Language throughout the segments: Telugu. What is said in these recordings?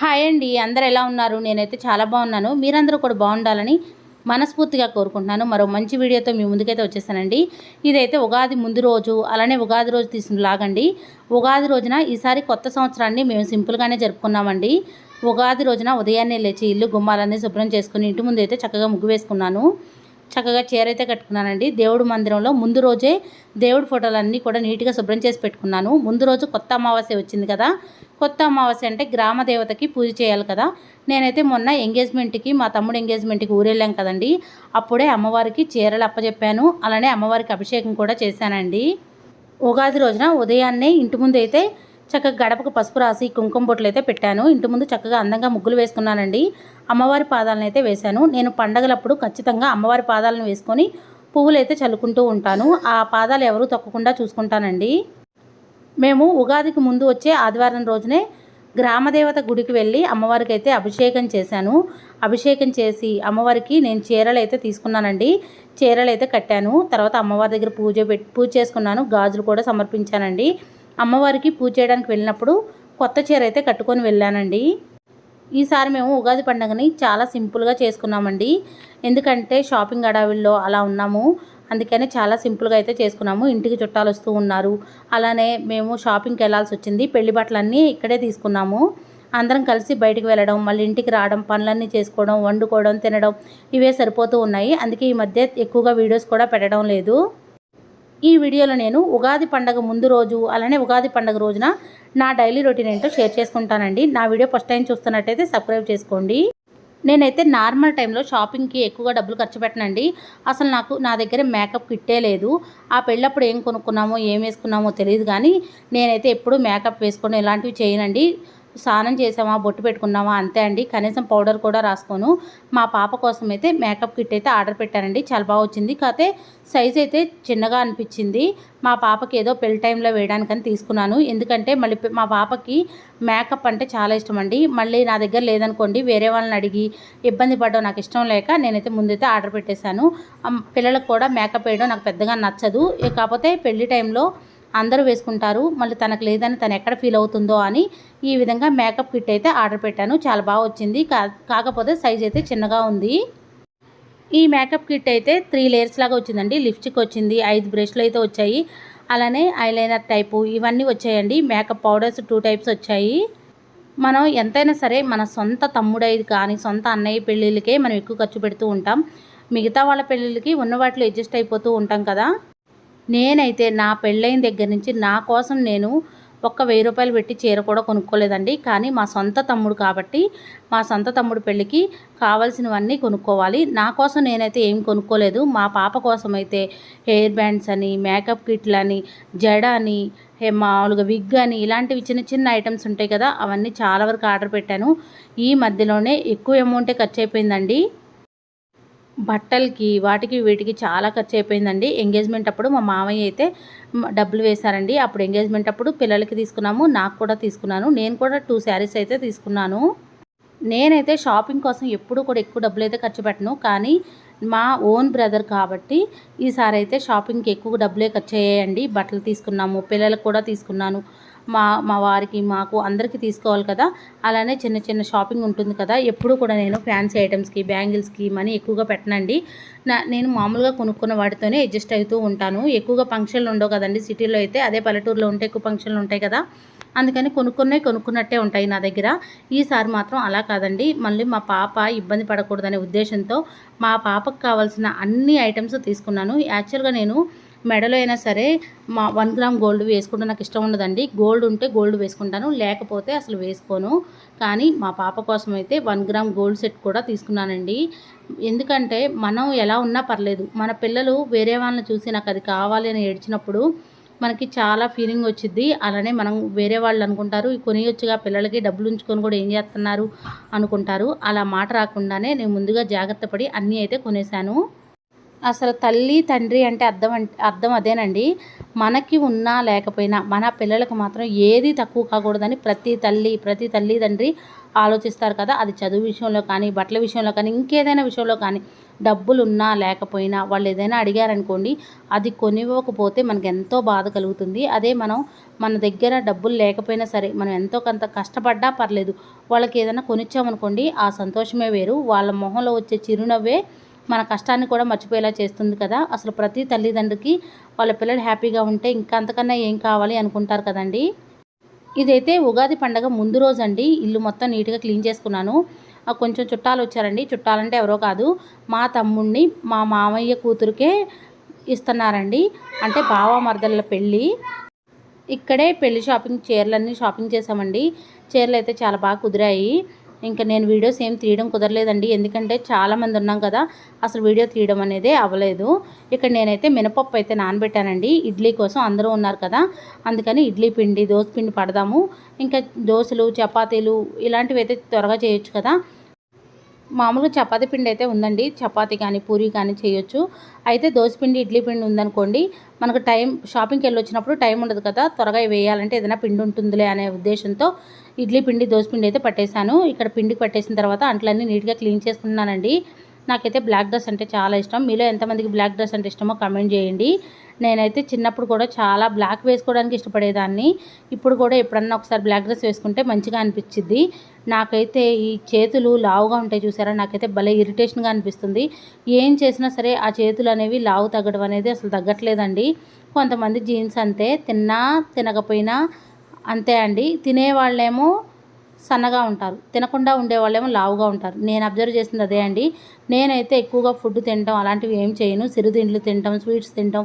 హాయ్ అండి అందరు ఎలా ఉన్నారు? నేనైతే చాలా బాగున్నాను. మీరందరూ కూడా బాగుండాలని మనస్ఫూర్తిగా కోరుకుంటున్నాను. మరో మంచి వీడియోతో మీ ముందుకైతే వచ్చేసానండి. ఇదైతే ఉగాది ముందు రోజు అలానే ఉగాది రోజు తీసిన లాగండి ఉగాది రోజున ఈసారి కొత్త సంవత్సరాన్ని మేము సింపుల్గానే జరుపుకున్నామండి. ఉగాది రోజున ఉదయాన్నే లేచి ఇల్లు గుమ్మాలన్నీ శుభ్రం చేసుకుని ఇంటి ముందు అయితే చక్కగా ముగ్గు వేసుకున్నాను. చక్కగా చీర అయితే కట్టుకున్నానండి. దేవుడు మందిరంలో ముందు రోజే దేవుడి ఫోటోలన్నీ కూడా నీట్గా శుభ్రం చేసి పెట్టుకున్నాను. ముందు రోజు కొత్త అమావాస్య వచ్చింది కదా కొత్త అమావాస్య అంటే గ్రామ దేవతకి పూజ చేయాలి కదా. నేనైతే మొన్న ఎంగేజ్మెంట్కి మా తమ్ముడు ఎంగేజ్మెంట్కి ఊరెళ్ళాం కదండి. అప్పుడే అమ్మవారికి చీరలు అప్పచెప్పాను అలానే అమ్మవారికి అభిషేకం కూడా చేశానండి. ఉగాది రోజున ఉదయాన్నే ఇంటి ముందు అయితే చక్కగా గడపకు పసుపు రాసి కుంకుమ బొట్లు అయితే పెట్టాను. ఇంటి ముందు చక్కగా అందంగా ముగ్గులు వేసుకున్నానండి. అమ్మవారి పాదాలను అయితే వేశాను. నేను పండగలప్పుడు ఖచ్చితంగా అమ్మవారి పాదాలను వేసుకొని పువ్వులు అయితే చల్లుకుంటూ ఉంటాను. ఆ పాదాలు ఎవరూ తొక్కకుండా చూసుకుంటానండి. మేము ఉగాదికి ముందు వచ్చే ఆదివారం రోజునే గ్రామదేవత గుడికి వెళ్ళి అమ్మవారికి అయితే అభిషేకం చేశాను. అభిషేకం చేసి అమ్మవారికి నేను చీరలు అయితే తీసుకున్నానండి. చీరలు అయితే కట్టాను. తర్వాత అమ్మవారి దగ్గర పూజ పెట్టి పూజ చేసుకున్నాను. గాజులు కూడా సమర్పించానండి. అమ్మవారికి పూజ చేయడానికి వెళ్ళినప్పుడు కొత్త చీర అయితే కట్టుకొని వెళ్ళానండి. ఈసారి మేము ఉగాది పండుగని చాలా సింపుల్గా చేసుకున్నామండి. ఎందుకంటే షాపింగ్ అడవిల్లో అలా ఉన్నాము. అందుకని చాలా సింపుల్గా అయితే చేసుకున్నాము. ఇంటికి చుట్టాలు వస్తూ ఉన్నారు. అలానే మేము షాపింగ్కి వెళ్ళాల్సి వచ్చింది. పెళ్ళి బట్టలన్నీ ఇక్కడే తీసుకున్నాము. అందరం కలిసి బయటకు వెళ్ళడం మళ్ళీ ఇంటికి రావడం పనులన్నీ చేసుకోవడం వండుకోవడం తినడం ఇవే సరిపోతూ ఉన్నాయి. అందుకే ఈ మధ్య ఎక్కువగా వీడియోస్ కూడా పెట్టడం లేదు. ఈ వీడియోలో నేను ఉగాది పండగ ముందు రోజు అలానే ఉగాది పండగ రోజున నా డైలీ రొటీన్ ఏంటో షేర్ చేసుకుంటానండి. నా వీడియో ఫస్ట్ టైం చూస్తున్నట్టయితే సబ్స్క్రైబ్ చేసుకోండి. నేనైతే నార్మల్ టైంలో షాపింగ్కి ఎక్కువగా డబ్బులు ఖర్చు పెట్టనండి. అసలు నాకు నా దగ్గర మేకప్ కిట్టే లేదు. ఆ పెళ్ళప్పుడు ఏం కొనుక్కున్నామో ఏం వేసుకున్నామో తెలియదు కానీ నేనైతే ఎప్పుడూ మేకప్ వేసుకొని ఇలాంటివి చేయనండి. స్నానం చేసామా బొట్టు పెట్టుకున్నామా అంతే అండి. కనీసం పౌడర్ కూడా రాసుకోను. మా పాప కోసం అయితే మేకప్ కిట్ అయితే ఆర్డర్ పెట్టానండి చాలా బాగా వచ్చింది. కాకపోతే సైజ్ అయితే చిన్నగా అనిపించింది. మా పాపకి ఏదో పెళ్ళి టైంలో వేయడానికని తీసుకున్నాను. ఎందుకంటే మళ్ళీ మా పాపకి మేకప్ అంటే చాలా ఇష్టం అండి. మళ్ళీ నా దగ్గర లేదనుకోండి వేరే వాళ్ళని అడిగి ఇబ్బంది పడడం నాకు ఇష్టం లేక నేనైతే ముందైతే ఆర్డర్ పెట్టేశాను. పిల్లలకు కూడా మేకప్ వేయడం నాకు పెద్దగా నచ్చదు. కాకపోతే పెళ్ళి టైంలో అందరూ వేసుకుంటారు. మళ్ళీ తనకు లేదని తను ఎక్కడ ఫీల్ అవుతుందో అని ఈ విధంగా మేకప్ కిట్ అయితే ఆర్డర్ పెట్టాను. చాలా బాగా వచ్చింది. కాకపోతే సైజ్ అయితే చిన్నగా ఉంది. ఈ మేకప్ కిట్ అయితే త్రీ లేయర్స్ లాగా వచ్చిందండి. లిప్స్టిక్ వచ్చింది. ఐదు బ్రష్లు అయితే వచ్చాయి. అలానే ఐలైనర్ టైపు ఇవన్నీ వచ్చాయండి. మేకప్ పౌడర్స్ టూ టైప్స్ వచ్చాయి. మనం ఎంతైనా సరే మన సొంత తమ్ముడైది కానీ సొంత అన్నయ్య పెళ్ళిళ్ళకే మనం ఎక్కువ ఖర్చు పెడుతూ ఉంటాం. మిగతా వాళ్ళ పెళ్ళిళ్ళకి ఉన్న వాటిలో అడ్జస్ట్ అయిపోతూ ఉంటాం కదా. నేనైతే నా పెళ్ళైన దగ్గర నుంచి నా కోసం నేను ఒక్క వెయ్యి రూపాయలు పెట్టి చీర కూడా కొనుక్కోలేదండి. కానీ మా సొంత తమ్ముడు కాబట్టి మా సొంత తమ్ముడు పెళ్ళికి కావాల్సినవన్నీ కొనుక్కోవాలి. నా కోసం నేనైతే ఏం కొనుక్కోలేదు. మా పాప కోసం అయితే హెయిర్ బ్యాండ్స్ అని మేకప్ కిట్లు అని జడ అని మామూలుగా విగ్ అని ఇలాంటివి చిన్న చిన్న ఐటమ్స్ ఉంటాయి కదా అవన్నీ చాలా వరకు ఆర్డర్ పెట్టాను. ఈ మధ్యలోనే ఎక్కువ అమౌంటే ఖర్చు అయిపోయిందండి. బట్టలకి వాటికి వీటికి చాలా ఖర్చు అయిపోయిందండి ఎంగేజ్మెంట్ అప్పుడు మా మామయ్య అయితే డబ్బులు వేశారండి. అప్పుడు ఎంగేజ్మెంట్ అప్పుడు పిల్లలకి తీసుకున్నాము నాకు కూడా తీసుకున్నాను. నేను కూడా టూ శారీస్ అయితే తీసుకున్నాను. నేనైతే షాపింగ్ కోసం ఎప్పుడు కూడా ఎక్కువ డబ్బులు అయితే ఖర్చు పెట్టను. కానీ మా ఓన్ బ్రదర్ కాబట్టి ఈసారి అయితే షాపింగ్కి ఎక్కువ డబ్బులే ఖర్చు అయ్యాయండి బట్టలు తీసుకున్నాము పిల్లలకు కూడా తీసుకున్నాను. మా మా వారికి మాకు అందరికీ తీసుకోవాలి కదా. అలానే చిన్న చిన్న షాపింగ్ ఉంటుంది కదా. ఎప్పుడు కూడా నేను ఫ్యాన్సీ ఐటమ్స్కి బ్యాంగిల్స్కి మనీ ఎక్కువగా పెట్టనండి. నా నేను మామూలుగా కొనుక్కున్న వాటితోనే అడ్జస్ట్ అవుతూ ఉంటాను. ఎక్కువగా ఫంక్షన్లు ఉండవు కదండి సిటీలో అయితే. అదే పల్లెటూరులో ఉంటే ఎక్కువ ఫంక్షన్లు ఉంటాయి కదా. అందుకని కొనుక్కునే కొనుక్కున్నట్టే ఉంటాయి నా దగ్గర. ఈసారి మాత్రం అలా కాదండి. మళ్ళీ మా పాప ఇబ్బంది పడకూడదనే ఉద్దేశంతో మా పాపకు కావాల్సిన అన్ని ఐటమ్స్ తీసుకున్నాను. యాక్చువల్గా నేను మెడలో అయినా సరే మా వన్ గ్రామ్ గోల్డ్ వేసుకుంటే నాకు ఇష్టం ఉండదండి. గోల్డ్ ఉంటే గోల్డ్ వేసుకుంటాను లేకపోతే అసలు వేసుకోను. కానీ మా పాప కోసం అయితే వన్ గ్రామ్ గోల్డ్ సెట్ కూడా తీసుకున్నానండి. ఎందుకంటే మనం ఎలా ఉన్నా పర్లేదు మన పిల్లలు వేరే వాళ్ళని చూసి నాకు అది కావాలి అని ఏడ్చినప్పుడు మనకి చాలా ఫీలింగ్ వచ్చింది అలానే మనం వేరే వాళ్ళు అనుకుంటారు కొనియొచ్చుగా పిల్లలకి డబ్బులు ఉంచుకొని కూడా ఏం చేస్తున్నారు? అనుకుంటారు. అలా మాట రాకుండానే నేను ముందుగా జాగ్రత్త పడి అన్నీ అయితే కొనేసాను అసలు తల్లి తండ్రి అంటే అర్థం అంటే అర్థం అదేనండి. మనకి ఉన్నా లేకపోయినా మన పిల్లలకు మాత్రం ఏది తక్కువ కాకూడదని ప్రతి తల్లి ప్రతి తల్లి తండ్రి ఆలోచిస్తారు కదా. అది చదువు విషయంలో కానీ బట్టల విషయంలో కానీ ఇంకేదైనా విషయంలో కానీ డబ్బులు ఉన్నా లేకపోయినా వాళ్ళు ఏదైనా అడిగారనుకోండి అది కొనివ్వకపోతే మనకు ఎంతో బాధ కలుగుతుంది. అదే మనం మన దగ్గర డబ్బులు లేకపోయినా సరే మనం ఎంతో కొంత కష్టపడ్డా పర్లేదు. వాళ్ళకి ఏదైనా కొనిచ్చామనుకోండి ఆ సంతోషమే వేరు. వాళ్ళ మొహంలో వచ్చే చిరునవ్వే మన కష్టాన్ని కూడా మర్చిపోయేలా చేస్తుంది కదా. అసలు ప్రతి తల్లిదండ్రికి వాళ్ళ పిల్లలు హ్యాపీగా ఉంటే ఇంకా అంతకన్నా ఏం కావాలి అనుకుంటారు కదండి. ఇదైతే ఉగాది పండగ ముందు రోజు అండి ఇల్లు మొత్తం నీట్గా క్లీన్ చేసుకున్నాను. కొంచెం చుట్టాలు వచ్చారండి. చుట్టాలంటే ఎవరో కాదు. మా తమ్ముడిని మా మామయ్య కూతురికే ఇస్తున్నారండి. అంటే బావ మరదల పెళ్ళి. ఇక్కడే పెళ్ళి షాపింగ్ చీరలన్నీ షాపింగ్ చేసామండి చీరలు అయితే చాలా బాగా కుదిరాయి. ఇంకా నేను వీడియోస్ ఏం తీయడం కుదరలేదండి. ఎందుకంటే చాలామంది ఉన్నాం కదా అసలు వీడియో తీయడం అనేది అవ్వలేదు. ఇక్కడ నేనైతే మినపప్పు అయితే నానబెట్టానండి. ఇడ్లీ కోసం అందరూ ఉన్నారు కదా అందుకని ఇడ్లీ పిండి దోశ పిండి పడదాము. ఇంకా దోశలు చపాతీలు ఇలాంటివి అయితే త్వరగా చేయొచ్చు కదా. మామూలుగా చపాతి పిండి అయితే ఉందండి. చపాతి కానీ పూరి కానీ చేయొచ్చు. అయితే పిండి ఇడ్లీ పిండి ఉందనుకోండి మనకు టైం షాపింగ్కి వెళ్ళి వచ్చినప్పుడు టైం ఉండదు కదా. త్వరగా వేయాలంటే ఏదైనా పిండి ఉంటుందిలే అనే ఉద్దేశంతో ఇడ్లీ పిండి పిండి అయితే పట్టేశాను. ఇక్కడ పిండికి పట్టేసిన తర్వాత అంట్లన్నీ నీట్గా క్లీన్ చేసుకున్నానండి నాకైతే బ్లాక్ డ్రెస్ అంటే చాలా ఇష్టం. మీలో ఎంతమందికి బ్లాక్ డ్రెస్ అంటే ఇష్టమో కమెంట్ చేయండి. నేనైతే చిన్నప్పుడు కూడా చాలా బ్లాక్ వేసుకోవడానికి ఇష్టపడేదాన్ని. ఇప్పుడు కూడా ఎప్పుడన్నా ఒకసారి బ్లాక్ డ్రెస్ వేసుకుంటే మంచిగా అనిపించింది నాకైతే ఈ చేతులు లావుగా ఉంటాయి చూసారా? నాకైతే భలే ఇరిటేషన్గా అనిపిస్తుంది. ఏం చేసినా సరే ఆ చేతులు అనేవి లావు తగ్గడం అనేది అసలు తగ్గట్లేదండి. కొంతమంది జీన్స్ అంతే తిన్నా తినకపోయినా అంతే అండి. తినేవాళ్ళేమో సన్నగా ఉంటారు. తినకుండా ఉండేవాళ్ళేమో లావుగా ఉంటారు. నేను అబ్జర్వ్ చేసింది అదే అండి. నేనైతే ఎక్కువగా ఫుడ్ తినడం అలాంటివి ఏం చేయను. సిరుదిండ్లు తినటం స్వీట్స్ తినటం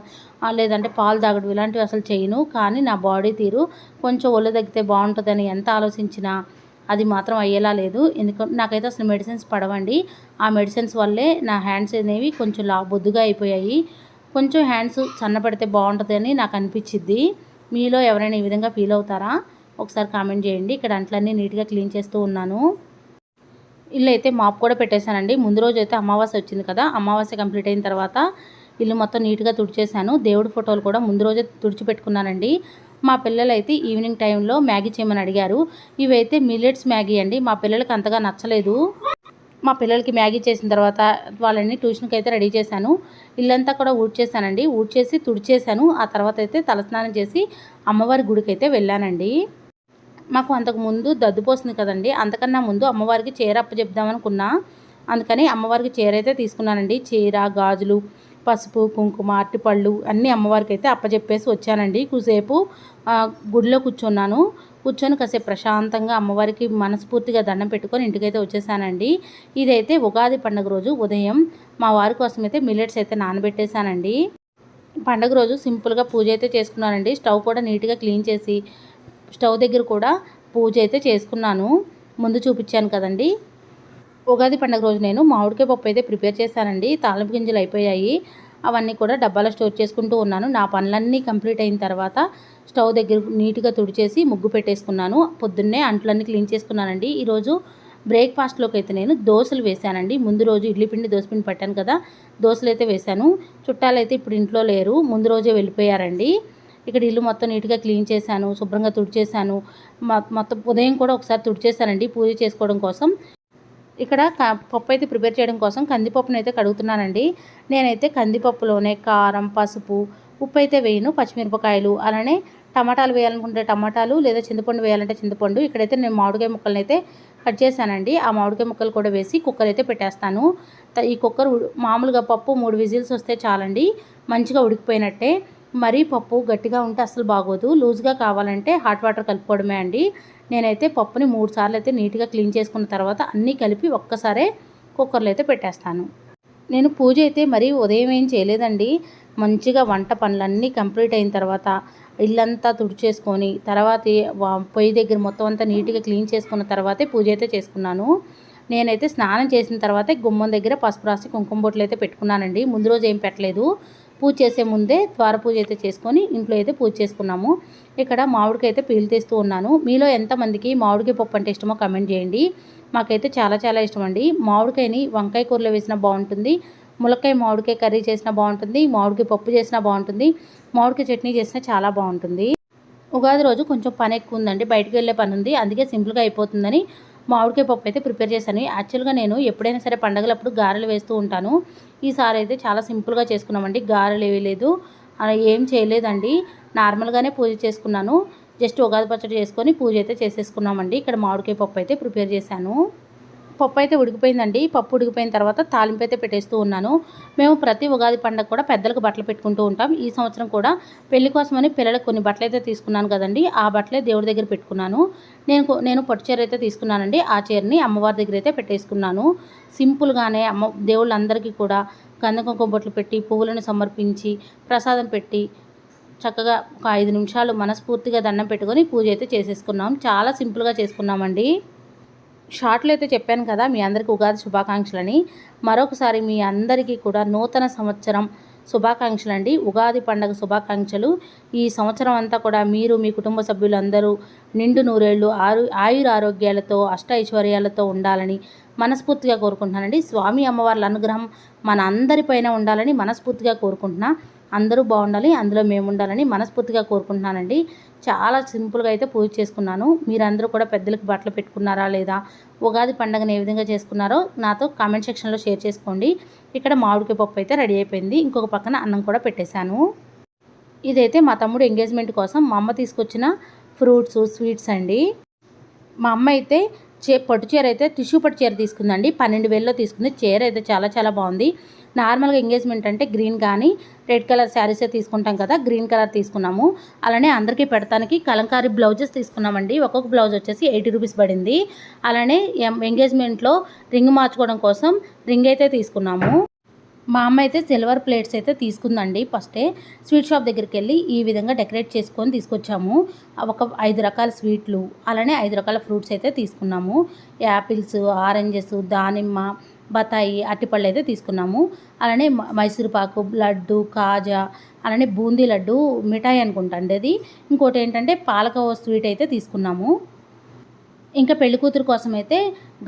లేదంటే పాలు తాగడం ఇలాంటివి అసలు చేయను. కానీ నా బాడీ తీరు కొంచెం ఒళ్ళు తగ్గితే బాగుంటుందని ఎంత ఆలోచించినా అది మాత్రం అయ్యేలా లేదు. ఎందుకంటే నాకైతే అసలు మెడిసిన్స్ పడవండి. ఆ మెడిసిన్స్ వల్లే నా హ్యాండ్స్ అనేవి కొంచెం లా బొద్దుగా అయిపోయాయి. కొంచెం హ్యాండ్స్ సన్నపడితే బాగుంటుందని నాకు అనిపించింది మీలో ఎవరైనా ఈ విధంగా ఫీల్ అవుతారా? ఒకసారి కామెంట్ చేయండి. ఇక్కడ అంట్లన్నీ నీట్గా క్లీన్ చేస్తూ ఉన్నాను. ఇల్లు అయితే మాప్ కూడా పెట్టేశానండి. ముందు రోజు అయితే అమావాస్య వచ్చింది కదా అమావాస్య కంప్లీట్ అయిన తర్వాత ఇల్లు మొత్తం నీట్గా తుడిచేశాను. దేవుడి ఫోటోలు కూడా ముందు రోజే తుడిచిపెట్టుకున్నానండి మా పిల్లలు అయితే ఈవినింగ్ టైంలో మ్యాగీ చేయమని అడిగారు. ఇవైతే మిల్లెట్స్ మ్యాగీ అండి. మా పిల్లలకి అంతగా నచ్చలేదు. మా పిల్లలకి మ్యాగీ చేసిన తర్వాత వాళ్ళని ట్యూషన్కి అయితే రెడీ చేశాను. ఇల్లంతా కూడా ఊడ్చేశానండి. ఊడ్చేసి తుడిచేశాను. ఆ తర్వాత అయితే తలస్నానం చేసి అమ్మవారి గుడికి అయితే వెళ్ళానండి. మాకు అంతకు ముందు దద్దుపోసింది కదండి. అంతకన్నా ముందు అమ్మవారికి చీర అప్పచెప్దామనుకున్నా అందుకని అమ్మవారికి చీర అయితే తీసుకున్నానండి. చీర గాజులు పసుపు కుంకుమ అరటిపళ్ళు అన్నీ అమ్మవారికి అయితే అప్పచెప్పేసి వచ్చానండి కూసేపు గుడిలో కూర్చున్నాను. కూర్చొని కాసేపు ప్రశాంతంగా అమ్మవారికి మనస్ఫూర్తిగా దండం పెట్టుకొని ఇంటికైతే వచ్చేసానండి. ఇదైతే ఉగాది పండుగ రోజు ఉదయం మా వారి కోసం అయితే మిల్లెట్స్ అయితే నానబెట్టేశానండి. పండుగ రోజు సింపుల్గా పూజ అయితే చేసుకున్నానండి. స్టవ్ కూడా నీట్గా క్లీన్ చేసి స్టవ్ దగ్గర కూడా పూజ అయితే చేసుకున్నాను. ముందు చూపించాను కదండి. ఉగాది పండుగ రోజు నేను మామిడికాయ పప్పు అయితే ప్రిపేర్ చేశానండి. తాలింపు గింజలు అయిపోయాయి. అవన్నీ కూడా డబ్బాలో స్టోర్ చేసుకుంటూ ఉన్నాను. నా పనులన్నీ కంప్లీట్ అయిన తర్వాత స్టవ్ దగ్గర నీట్గా తుడిచేసి ముగ్గు పెట్టేసుకున్నాను. పొద్దున్నే అంట్లన్నీ క్లీన్ చేసుకున్నానండి. ఈరోజు బ్రేక్ఫాస్ట్లోకి అయితే నేను దోశలు వేశానండి ముందు రోజు ఇడ్లీ పిండి దోశ పిండి పట్టాను కదా. దోశలు అయితే వేశాను చుట్టాలు అయితే ఇప్పుడు ఇంట్లో లేరు. ముందు రోజే వెళ్ళిపోయారండి. ఇక్కడ ఇల్లు మొత్తం నీట్గా క్లీన్ చేశాను శుభ్రంగా తుడిచేశాను. మొత్తం ఉదయం కూడా ఒకసారి తుడిచేశానండి పూజ చేసుకోవడం కోసం. ఇక్కడ పప్పు అయితే ప్రిపేర్ చేయడం కోసం కందిపప్పును అయితే కడుగుతున్నానండి. నేనైతే కందిపప్పులోనే కారం పసుపు ఉప్పు అయితే వేయను పచ్చిమిరపకాయలు అలానే టమాటాలు వేయాలనుకుంటే టమాటాలు లేదా చింతపండు వేయాలంటే చింతపండు. ఇక్కడైతే నేను మామిడికాయ ముక్కలను అయితే కట్ చేశానండి. ఆ మామిడికాయ ముక్కలు కూడా వేసి కుక్కర్ అయితే పెట్టేస్తాను. ఈ కుక్కర్ మామూలుగా పప్పు మూడు విజిల్స్ వస్తే చాలండి. మంచిగా ఉడికిపోయినట్టే. మరీ పప్పు గట్టిగా ఉంటే అసలు బాగోదు. లూజ్గా కావాలంటే హాట్ వాటర్ కలుపుకోవడమే అండి. నేనైతే పప్పుని మూడు సార్లు అయితే నీట్గా క్లీన్ చేసుకున్న తర్వాత అన్నీ కలిపి ఒక్కసారే కుక్కర్లో అయితే పెట్టేస్తాను. నేను పూజ అయితే మరీ ఉదయం ఏం చేయలేదండి. మంచిగా వంట పనులన్నీ కంప్లీట్ అయిన తర్వాత ఇల్లంతా తుడిచేసుకొని తర్వాత పొయ్యి దగ్గర మొత్తం అంతా నీట్గా క్లీన్ చేసుకున్న తర్వాతే పూజ అయితే చేసుకున్నాను. నేనైతే స్నానం చేసిన తర్వాతే గుమ్మం దగ్గర పసుపు రాసి కుంకుమ బొట్లు అయితే పెట్టుకున్నానండి. ముందు రోజు ఏం పెట్టలేదు. పూజ చేసే ముందే ద్వార పూజ అయితే చేసుకొని ఇంట్లో అయితే పూజ చేసుకున్నాము. ఇక్కడ మామిడికి అయితే పీలు తీస్తూ ఉన్నాను. మీలో ఎంతమందికి మామిడికాయ పప్పు అంటే ఇష్టమో కమెంట్ చేయండి. మాకైతే చాలా చాలా ఇష్టం అండి మామిడికాయని వంకాయ కూరలో వేసినా బాగుంటుంది. ములక్కాయ మామిడికాయ కర్రీ చేసినా బాగుంటుంది. మామిడికాయ పప్పు చేసినా బాగుంటుంది. మామిడికాయ చట్నీ చేసినా చాలా బాగుంటుంది. ఉగాది రోజు కొంచెం పని ఎక్కువ ఉందండి. బయటకు వెళ్ళే పని ఉంది. అందుకే సింపుల్గా అయిపోతుందని మామిడికాయ పప్పు అయితే ప్రిపేర్ చేశాను. యాక్చువల్గా నేను ఎప్పుడైనా సరే పండగలప్పుడు గారెలు వేస్తూ ఉంటాను. ఈసారి అయితే చాలా సింపుల్గా చేసుకున్నామండి. గారెలు ఏవి లేదు. అలా ఏం చేయలేదండి. నార్మల్గానే పూజ చేసుకున్నాను. జస్ట్ ఉగాది పచ్చడి చేసుకొని పూజ అయితే చేసేసుకున్నామండి. ఇక్కడ మామిడికాయ పప్పు అయితే ప్రిపేర్ చేశాను. పప్పు అయితే ఉడికిపోయిందండి. పప్పు ఉడికిపోయిన తర్వాత తాలింపు అయితే పెట్టేస్తూ ఉన్నాను. మేము ప్రతి ఉగాది పండుగ కూడా పెద్దలకు బట్టలు పెట్టుకుంటూ ఉంటాం. ఈ సంవత్సరం కూడా పెళ్ళి కోసమని పిల్లలకు కొన్ని బట్టలు అయితే తీసుకున్నాను కదండి. ఆ బట్టలే దేవుడి దగ్గర పెట్టుకున్నాను. నేను నేను పట్టు చీర అయితే తీసుకున్నానండి. ఆ చీరని అమ్మవారి దగ్గర అయితే పెట్టేసుకున్నాను. సింపుల్గానే అమ్మ దేవుళ్ళందరికీ కూడా గంధకం బొట్లు పెట్టి పువ్వులను సమర్పించి ప్రసాదం పెట్టి చక్కగా ఒక ఐదు నిమిషాలు మనస్ఫూర్తిగా దండం పెట్టుకొని పూజ అయితే చేసేసుకున్నాం. చాలా సింపుల్గా చేసుకున్నామండి. షార్ట్లో అయితే చెప్పాను కదా మీ అందరికీ ఉగాది శుభాకాంక్షలని. మరొకసారి మీ అందరికీ కూడా నూతన సంవత్సరం శుభాకాంక్షలు అండి ఉగాది పండగ శుభాకాంక్షలు. ఈ సంవత్సరం అంతా కూడా మీరు మీ కుటుంబ సభ్యులందరూ నిండు నూరేళ్ళు ఆరు ఆయుర ఆరోగ్యాలతో అష్ట ఐశ్వర్యాలతో ఉండాలని మనస్ఫూర్తిగా కోరుకుంటున్నానండి. స్వామి అమ్మవార్ల అనుగ్రహం మన అందరిపైన ఉండాలని మనస్ఫూర్తిగా కోరుకుంటున్నా. అందరూ బాగుండాలి అందులో మేము ఉండాలని మనస్ఫూర్తిగా కోరుకుంటున్నానండి. చాలా సింపుల్గా అయితే పూజ చేసుకున్నాను. మీరందరూ కూడా పెద్దలకు బట్టలు పెట్టుకున్నారా లేదా ఉగాది పండుగను ఏ విధంగా చేసుకున్నారో నాతో కామెంట్ సెక్షన్లో షేర్ చేసుకోండి. ఇక్కడ మామిడికాయ పప్పు అయితే రెడీ అయిపోయింది. ఇంకొక పక్కన అన్నం కూడా పెట్టేశాను. ఇదైతే మా తమ్ముడు ఎంగేజ్మెంట్ కోసం మా అమ్మ తీసుకొచ్చిన ఫ్రూట్స్ స్వీట్స్ అండి. మా అమ్మ అయితే చే పట్టు చీర అయితే టిష్యూ పట్టు చీర తీసుకుందండి. పన్నెండు వేలలో తీసుకుంది. చీర అయితే చాలా చాలా బాగుంది. నార్మల్గా ఎంగేజ్మెంట్ అంటే గ్రీన్ కానీ రెడ్ కలర్ శారీసే తీసుకుంటాం కదా గ్రీన్ కలర్ తీసుకున్నాము. అలానే అందరికీ పెడతానికి కలంకారీ బ్లౌజెస్ తీసుకున్నామండి. ఒక్కొక్క బ్లౌజ్ వచ్చేసి ఎయిటీ రూపీస్ పడింది. అలానే ఎంగేజ్మెంట్లో రింగ్ మార్చుకోవడం కోసం రింగ్ అయితే తీసుకున్నాము. మా అమ్మ అయితే సిల్వర్ ప్లేట్స్ అయితే తీసుకుందండి. ఫస్టే స్వీట్ షాప్ దగ్గరికి వెళ్ళి ఈ విధంగా డెకరేట్ చేసుకొని తీసుకొచ్చాము. ఒక ఐదు రకాల స్వీట్లు అలానే ఐదు రకాల ఫ్రూట్స్ అయితే తీసుకున్నాము. యాపిల్స్ ఆరెంజెస్ దానిమ్మ బత్తాయి అట్టిపళ్ళు అయితే తీసుకున్నాము. అలానే మైసూరుపాకు లడ్డు కాజా అలానే బూందీ లడ్డు మిఠాయి అనుకుంటా అండి అది. ఇంకోటి ఏంటంటే పాలకోవ స్వీట్ అయితే తీసుకున్నాము. ఇంకా పెళ్ళి కూతురు కోసం అయితే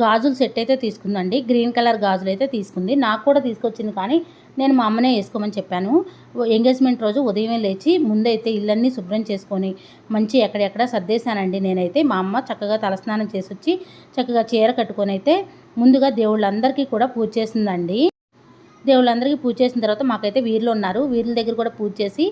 గాజులు సెట్ అయితే తీసుకుందండి. గ్రీన్ కలర్ గాజులు అయితే తీసుకుంది. నాకు కూడా తీసుకొచ్చింది కానీ నేను మా అమ్మనే వేసుకోమని చెప్పాను. ఎంగేజ్మెంట్ రోజు ఉదయమే లేచి ముందైతే ఇళ్ళన్నీ శుభ్రం చేసుకొని మంచి ఎక్కడెక్కడ సర్దేశానండి నేనైతే. మా అమ్మ చక్కగా తలస్నానం చేసి వచ్చి చక్కగా చీర కట్టుకొని అయితే ముందుగా దేవుళ్ళందరికీ కూడా పూజ చేసిందండి. దేవుళ్ళందరికీ పూజ చేసిన తర్వాత మాకైతే వీర్లు ఉన్నారు. వీర్ల దగ్గర కూడా పూజ చేసి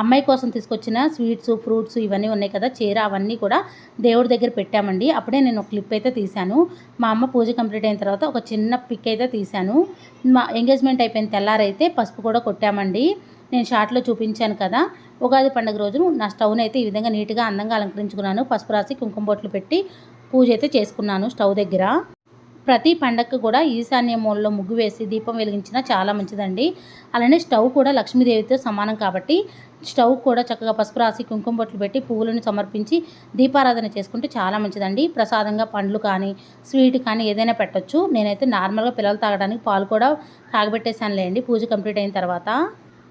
అమ్మాయి కోసం తీసుకొచ్చిన స్వీట్స్ ఫ్రూట్స్ ఇవన్నీ ఉన్నాయి కదా చీర అవన్నీ కూడా దేవుడి దగ్గర పెట్టామండి. అప్పుడే నేను ఒక క్లిప్ అయితే తీశాను. మా అమ్మ పూజ కంప్లీట్ అయిన తర్వాత ఒక చిన్న పిక్ అయితే తీశాను. మా ఎంగేజ్మెంట్ అయిపోయిన తెల్లారైతే పసుపు కూడా కొట్టామండి. నేను షార్ట్లో చూపించాను కదా ఉగాది పండుగ రోజు నా స్టవ్ని అయితే ఈ విధంగా నీట్గా అందంగా అలంకరించుకున్నాను. పసుపు రాసి కుంకుమ బొట్లు పెట్టి పూజ అయితే చేసుకున్నాను స్టవ్ దగ్గర. ప్రతి పండగకు కూడా ఈశాన్య మూలలో ముగ్గు వేసి దీపం వెలిగించినా చాలా మంచిదండి. అలానే స్టవ్ కూడా లక్ష్మీదేవితో సమానం కాబట్టి స్టవ్ కూడా చక్కగా పసుపు రాసి కుంకుమ బొట్లు పెట్టి పువ్వులను సమర్పించి దీపారాధన చేసుకుంటే చాలా మంచిదండి. ప్రసాదంగా పండ్లు కానీ స్వీట్ కానీ ఏదైనా పెట్టచ్చు. నేనైతే నార్మల్గా పిల్లలు తాగడానికి పాలు కూడా కాగబెట్టేశానులేండి పూజ కంప్లీట్ అయిన తర్వాత.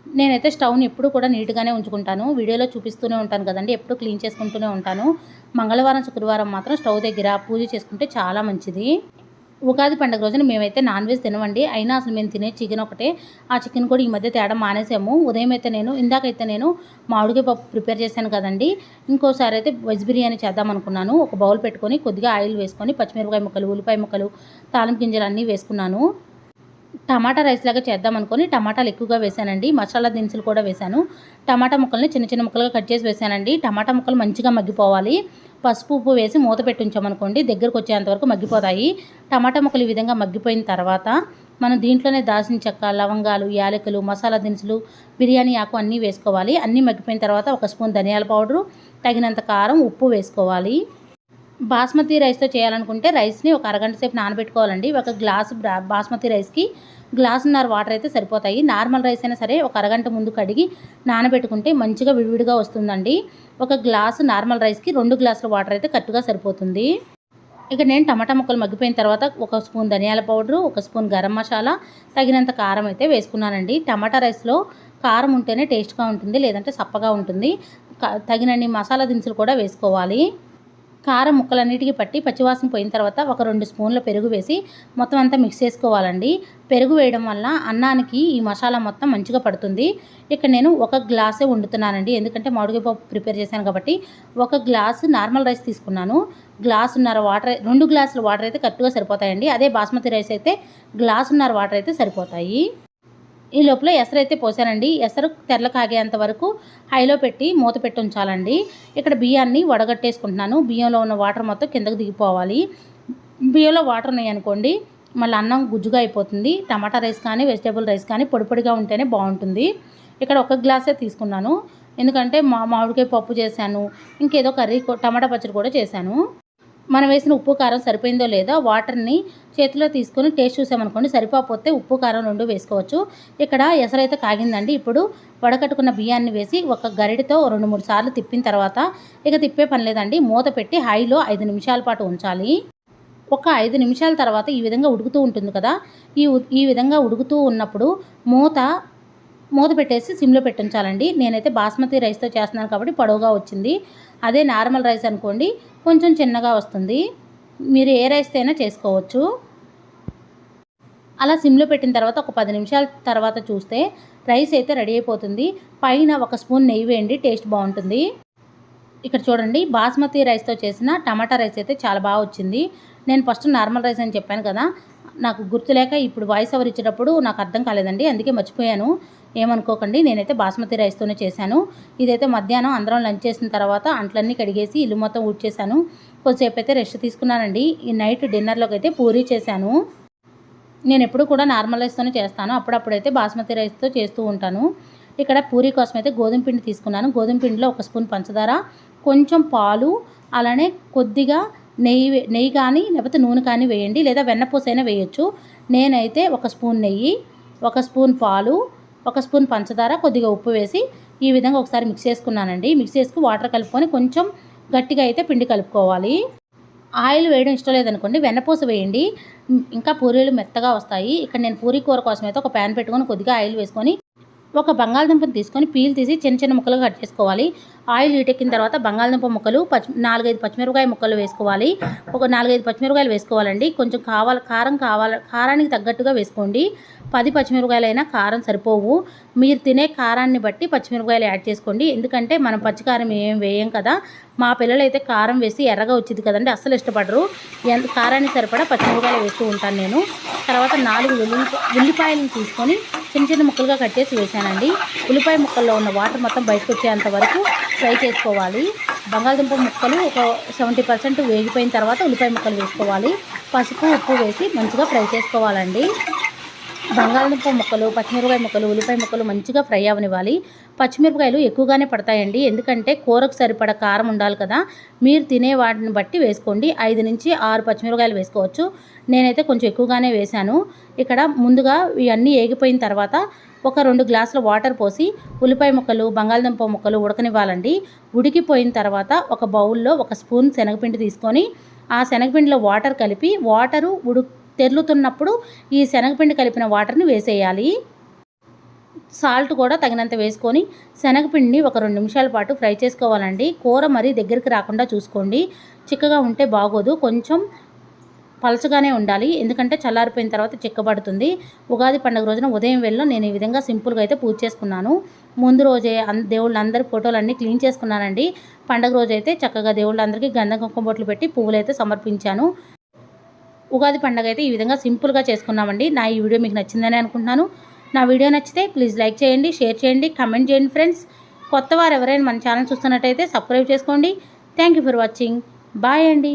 నేనైతే స్టవ్ని ఎప్పుడు కూడా నీట్గానే ఉంచుకుంటాను. వీడియోలో చూపిస్తూనే ఉంటాను కదండి. ఎప్పుడు క్లీన్ చేసుకుంటూనే ఉంటాను. మంగళవారం శుక్రవారం మాత్రం స్టవ్ దగ్గర పూజ చేసుకుంటే చాలా మంచిది. ఉగాది పండుగ రోజున మేమైతే నాన్ వెజ్ తినవండి అయినా అసలు మేము తినే చికెన్ ఒకటే. ఆ చికెన్ కూడా ఈ మధ్య తేడా మానేసాము. ఉదయం అయితే నేను ఇందాకైతే నేను మామిడికాయ పప్పు ప్రిపేర్ చేశాను కదండి. ఇంకోసారి అయితే వెజ్ బిర్యానీ చేద్దాం అనుకున్నాను. ఒక బౌల్ పెట్టుకొని కొద్దిగా ఆయిల్ వేసుకొని పచ్చిమిరపకాయ ముక్కలు ఉల్లిపాయ ముక్కలు తాలింపు గింజలు అన్నీ వేసుకున్నాను. టమాటా రైస్ లాగా చేద్దాం అనుకొని టమాటాలు ఎక్కువగా వేసానండి మసాలా దినుసులు కూడా వేశాను. టమాటా ముక్కల్ని చిన్న చిన్న ముక్కలుగా కట్ చేసి వేసానండి టమాటా ముక్కలు మంచిగా మగ్గిపోవాలి. పసుపు ఉప్పు వేసి మూత పెట్టించామనుకోండి దగ్గరకు వచ్చేంతవరకు మగ్గిపోతాయి. టమాటా ముక్కలు ఈ విధంగా మగ్గిపోయిన తర్వాత మనం దీంట్లోనే దాల్చిన చెక్క లవంగాలు యాలకులు మసాలా దినుసులు బిర్యానీ ఆకు అన్నీ వేసుకోవాలి. అన్నీ మగ్గిపోయిన తర్వాత ఒక స్పూన్ ధనియాల పౌడరు తగినంత కారం ఉప్పు వేసుకోవాలి. బాస్మతి రైస్తో చేయాలనుకుంటే రైస్ని ఒక అరగంట సేపు నానబెట్టుకోవాలండి. ఒక గ్లాసు బాస్మతి రైస్కి గ్లాసున్నర వాటర్ అయితే సరిపోతాయి. నార్మల్ రైస్ అయినా సరే ఒక అరగంట ముందు కడిగి నానబెట్టుకుంటే మంచిగా విడివిడిగా వస్తుందండి. ఒక గ్లాసు నార్మల్ రైస్కి రెండు గ్లాసుల వాటర్ అయితే కరెక్ట్గా సరిపోతుంది. ఇక నేను టమాటా ముక్కలు మగ్గిపోయిన తర్వాత ఒక స్పూన్ ధనియాల పౌడరు ఒక స్పూన్ గరం మసాలా తగినంత కారం అయితే వేసుకున్నానండి. టమాటా రైస్లో కారం ఉంటేనే టేస్ట్గా ఉంటుంది లేదంటే సప్పగా ఉంటుంది. తగినన్ని మసాలా దినుసులు కూడా వేసుకోవాలి. కారం ముక్కలన్నిటికీ పట్టి పచ్చివాసన పోయిన తర్వాత ఒక రెండు స్పూన్ల పెరుగు వేసి మొత్తం అంతా మిక్స్ చేసుకోవాలండి. పెరుగు వేయడం వల్ల అన్నానికి ఈ మసాలా మొత్తం మంచిగా పడుతుంది. ఇక్కడ నేను ఒక గ్లాసే వండుతున్నానండి. ఎందుకంటే మామిడికాయ పప్పు ప్రిపేర్ చేశాను కాబట్టి ఒక గ్లాసు నార్మల్ రైస్ తీసుకున్నాను. గ్లాసున్నర వాటర్ రెండు గ్లాసుల వాటర్ అయితే కరెక్ట్గా సరిపోతాయండి. అదే బాస్మతి రైస్ అయితే గ్లాసున్నర వాటర్ అయితే సరిపోతాయి. ఈ లోపల ఎసరు అయితే పోసానండి. ఎసరు తెరలు కాగేంత వరకు హైలో పెట్టి మూత పెట్టి ఉంచాలండి. ఇక్కడ బియ్యాన్ని వడగట్టేసుకుంటున్నాను. బియ్యంలో ఉన్న వాటర్ మొత్తం కిందకు దిగిపోవాలి. బియ్యంలో వాటర్ ఉన్నాయి అనుకోండి మళ్ళీ అన్నం గుజ్జుగా అయిపోతుంది. టమాటా రైస్ కానీ వెజిటేబుల్ రైస్ కానీ పొడి పొడిగా ఉంటేనే బాగుంటుంది. ఇక్కడ ఒక గ్లాసే తీసుకున్నాను. ఎందుకంటే మా మామిడికాయ పప్పు చేశాను. ఇంకేదో కర్రీ టమాటా పచ్చడి కూడా చేశాను. మనం వేసిన ఉప్పు కారం సరిపోయిందో లేదో వాటర్ని చేతిలో తీసుకొని టేస్ట్ చూసామనుకోండి సరిపోతే ఉప్పు కారం రెండు వేసుకోవచ్చు. ఇక్కడ ఎసరైతే కాగిందండి. ఇప్పుడు వడకట్టుకున్న బియ్యాన్ని వేసి ఒక గరిటతో రెండు మూడు సార్లు తిప్పిన తర్వాత ఇక తిప్పే పని లేదండి. మూత పెట్టి హైలో ఐదు నిమిషాల పాటు ఉంచాలి. ఒక ఐదు నిమిషాల తర్వాత ఈ విధంగా ఉడుకుతూ ఉంటుంది కదా. ఈ ఈ విధంగా ఉడుకుతూ ఉన్నప్పుడు మూత మూత పెట్టేసి సిమ్లో పెట్టించాలండి. నేనైతే బాస్మతి రైస్తో చేస్తున్నాను కాబట్టి పొడవుగా వచ్చింది. అదే నార్మల్ రైస్ అనుకోండి కొంచెం చిన్నగా వస్తుంది. మీరు ఏ రైస్ అయినా చేసుకోవచ్చు. అలా సిమ్లో పెట్టిన తర్వాత ఒక పది నిమిషాల తర్వాత చూస్తే రైస్ అయితే రెడీ అయిపోతుంది. పైన ఒక స్పూన్ నెయ్యి వేయండి టేస్ట్ బాగుంటుంది. ఇక్కడ చూడండి బాస్మతి రైస్తో చేసిన టమాటా రైస్ అయితే చాలా బాగా వచ్చింది. నేను ఫస్ట్ నార్మల్ రైస్ అని చెప్పాను కదా నాకు గుర్తులేక ఇప్పుడు వాయిస్ ఓవర్ ఇచ్చేటప్పుడు నాకు అర్థం కాలేదండి అందుకే మర్చిపోయాను. ఏమనుకోకండి నేనైతే బాస్మతి రైస్తోనే చేశాను. ఇదైతే మధ్యాహ్నం అందరం లంచ్ చేసిన తర్వాత అంట్లన్నీ కడిగేసి ఇల్లు మొత్తం ఊడ్చేశాను. కొద్దిసేపు అయితే రెస్ట్ తీసుకున్నానండి. ఈ నైట్ డిన్నర్లోకి అయితే పూరీ చేశాను. నేను ఎప్పుడు కూడా నార్మల్ రైస్తోనే చేస్తాను. అప్పుడప్పుడైతే బాస్మతి రైస్తో చేస్తూ ఉంటాను. ఇక్కడ పూరీ కోసం అయితే గోధుమ పిండి తీసుకున్నాను. గోధుమ పిండిలో ఒక స్పూన్ పంచదార కొంచెం పాలు అలానే కొద్దిగా నెయ్యి నెయ్యి కానీ లేకపోతే నూనె కానీ వేయండి లేదా వెన్నపూసైనా వేయొచ్చు. నేనైతే ఒక స్పూన్ నెయ్యి ఒక స్పూన్ పాలు ఒక స్పూన్ పంచదార కొద్దిగా ఉప్పు వేసి ఈ విధంగా ఒకసారి మిక్స్ చేసుకున్నానండి. మిక్స్ చేసుకుని వాటర్ కలుపుకొని కొంచెం గట్టిగా అయితే పిండి కలుపుకోవాలి. ఆయిల్ వేయడం ఇష్టం లేదనుకోండి వెన్నపూస వేయండి. ఇంకా పూరీలు మెత్తగా వస్తాయి. ఇక్కడ నేను పూరీ కూర కోసం అయితే ఒక ప్యాన్ పెట్టుకొని కొద్దిగా ఆయిల్ వేసుకొని ఒక బంగాళదుంపను తీసుకొని పీల్ తీసి చిన్న చిన్న ముక్కలుగా కట్ చేసుకోవాలి. ఆయిల్ హీటెక్కిన తర్వాత బంగాళదుంప ముక్కలు పచ్చి నాలుగైదు పచ్చిమిరపకాయ ముక్కలు వేసుకోవాలి. ఒక నాలుగైదు పచ్చిమిరపకాయలు వేసుకోవాలండి. కొంచెం కావాలి కారం కావాలి కారానికి తగ్గట్టుగా వేసుకోండి. పది పచ్చిమిరపకాయలైనా కారం సరిపోవు. మీరు తినే కారాన్ని బట్టి పచ్చిమిరపకాయలు యాడ్ చేసుకోండి. ఎందుకంటే మనం పచ్చికారం ఏం వేయం కదా. మా పిల్లలు అయితే కారం వేసి ఎర్రగా వచ్చింది కదండి అస్సలు ఇష్టపడరు. ఎంత కారానికి సరిపడా పచ్చిమిరపకాయలు వేస్తూ ఉంటాను నేను. తర్వాత నాలుగు ఉల్లి ఉల్లిపాయలను తీసుకొని చిన్న చిన్న ముక్కలుగా కట్టేసి వేసానండి ఉల్లిపాయ ముక్కల్లో ఉన్న వాటర్ మొత్తం బయటకు వచ్చేంత వరకు ఫ్రై చేసుకోవాలి. బంగాళదుంప ముక్కలు ఒక సెవెంటీ పర్సెంట్ వేగిపోయిన తర్వాత ఉల్లిపాయ ముక్కలు వేసుకోవాలి. పసుపు ఉప్పు వేసి మంచిగా ఫ్రై చేసుకోవాలండి. బంగాళదుంప ముక్కలు పచ్చిమిరపకాయ ముక్కలు ఉల్లిపాయ ముక్కలు మంచిగా ఫ్రై అవనివ్వాలి. పచ్చిమిరపకాయలు ఎక్కువగానే పడతాయండి. ఎందుకంటే కూరకు సరిపడ కారం ఉండాలి కదా. మీరు తినే వాటిని బట్టి వేసుకోండి. ఐదు నుంచి ఆరు పచ్చిమిరపకాయలు వేసుకోవచ్చు. నేనైతే కొంచెం ఎక్కువగానే వేశాను. ఇక్కడ ముందుగా ఇవన్నీ ఏగిపోయిన తర్వాత ఒక రెండు గ్లాసుల వాటర్ పోసి ఉల్లిపాయ ముక్కలు బంగాళదుంప ముక్కలు ఉడకనివ్వాలండి. ఉడికిపోయిన తర్వాత ఒక బౌల్లో ఒక స్పూన్ శనగపిండి తీసుకొని ఆ శనగపిండిలో వాటర్ కలిపి వాటరు ఉడు తెరులుతున్నప్పుడు ఈ శనగపిండి కలిపిన వాటర్ని వేసేయాలి. సాల్ట్ కూడా తగినంత వేసుకొని శనగపిండిని ఒక రెండు నిమిషాల పాటు ఫ్రై చేసుకోవాలండి. కూర మరీ దగ్గరికి రాకుండా చూసుకోండి. చిక్కగా ఉంటే బాగోదు. కొంచెం పలచగానే ఉండాలి. ఎందుకంటే చల్లారిపోయిన తర్వాత చిక్కబడుతుంది. ఉగాది పండుగ రోజున ఉదయం వెళ్ళిన నేను ఈ విధంగా సింపుల్గా అయితే పూజ చేసుకున్నాను. ముందు రోజే దేవుళ్ళందరి ఫోటోలన్నీ క్లీన్ చేసుకున్నానండి. పండుగ రోజు అయితే చక్కగా దేవుళ్ళందరికీ గంధం కుంకుమ బొట్లు పెట్టి పువ్వులు అయితే సమర్పించాను. ఉగాది పండుగ అయితే ఈ విధంగా సింపుల్గా చేసుకున్నామండి. నా ఈ వీడియో మీకు నచ్చిందని అనుకుంటున్నాను. నా వీడియో నచ్చితే ప్లీజ్ లైక్ చేయండి షేర్ చేయండి కమెంట్ చేయండి ఫ్రెండ్స్. కొత్త వారు ఎవరైనా మన ఛానల్ చూస్తున్నట్టయితే సబ్స్క్రైబ్ చేసుకోండి. Thank for watching. బాయ్ అండి.